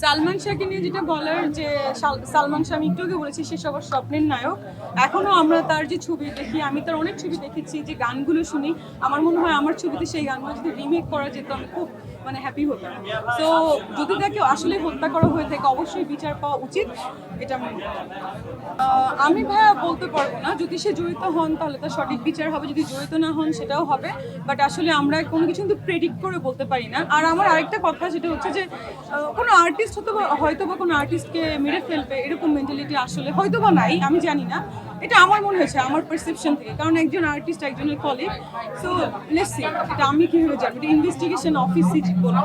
সালমান শাহকে নিয়ে যেটা বলার যে সাল- সালমান শাহ, আমি একটু আগে বলেছি, সে সবার স্বপ্নের নায়ক। এখনও আমরা তার যে ছবি দেখি, আমি তার অনেক ছবি দেখেছি, যে গানগুলো শুনি, আমার মনে হয় আমার ছবিতে সেই গানগুলো যদি রিমেক করা যেত, আমি খুব মানে হ্যাপি হতাম। তো যদি তাকে আসলে হত্যা করা হয়ে থাকে, অবশ্যই বিচার পাওয়া উচিত, এটা মনে আমি ভাইয়া বলতে পারব না, যদি সে জড়িত হন, তাহলে তার সঠিক বিচার হবে, যদি জড়িত না হন, সেটাও হবে। বাট আসলে আমরা কোনো কিছু কিন্তু প্রেডিক্ট করে বলতে পারি না। আর আমার আরেকটা কথা, সেটা হচ্ছে যে কোনো আর্টিস্ট হয়তো বা হয়তো বা কোনো আর্টিস্টকে মেরে ফেলবে, এরকম মেন্টালিটি আসলে হয়তো বা নাই, আমি জানি না। এটা আমার মনে হয়েছে, আমার পারসেপশন থেকে, কারণ একজন আর্টিস্ট একজনের কলিগ সো লেটস সি এটা আমি কীভাবে জানব? এটা ইনভেস্টিগেশন অফিসই বলব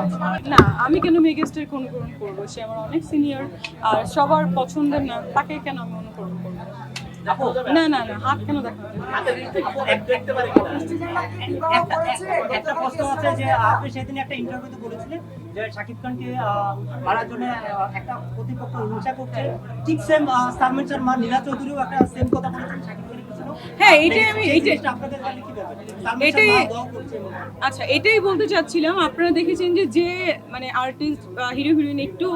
না, আমি কেন মেগাস্টার অনুকরণ করব? সে আমার অনেক সিনিয়র আর সবার পছন্দের না, তাকে কেন আমি অনুকরণ করব? না না না হাত কেন একটা একটা প্রশ্ন আছে যে আপনি সেদিন একটা ইন্টারভিউতে বলেছিলেন যে শাকিব খানকে মারার জন্য একটা প্রতিপক্ষ হিংসা করছে। ঠিক সেম সালমান শর্মা মা নীলা চৌধুরীও একটা সেম কথা বলেছেন শাকিব পিছনে হ্যাঁ, এইটাই আমি- এইটাই- এটাই- আচ্ছা এটাই বলতে চাচ্ছিলাম আপনারা দেখেছেন যে যে মানে আর্টিস্ট হিরো হিরোইন একটু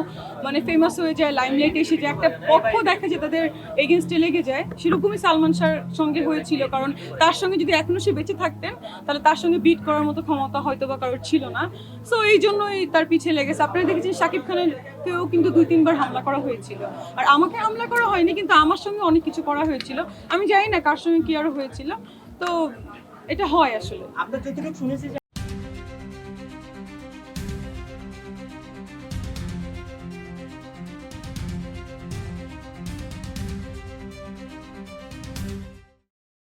মানে ফেমাস হয়ে যায় লাইমলাইট এসে যে একটা পক্ষ দেখা যায় তাদের এগেনস্টে লেগে যায় সেরকমই সালমান শাহর সঙ্গে হয়েছিল কারণ তার সঙ্গে যদি এখনও সে বেঁচে থাকতেন তাহলে তার সঙ্গে বিট করার মতো ক্ষমতা হয়তো বা কারোর ছিল না। সো এই জন্যই তার পিছিয়ে লেগেছে আপনারা দেখেছেন শাকিব খানের কেউ কিন্তু দুই তিনবার হামলা করা হয়েছিল। আর আমাকে হামলা করা হয়নি কিন্তু আমার সঙ্গে অনেক কিছু করা হয়েছিল। আমি জানি না কার সঙ্গে কি আর হয়েছিল? তো এটা হয় আসলে। আমরা যতটুকু শুনেছি যে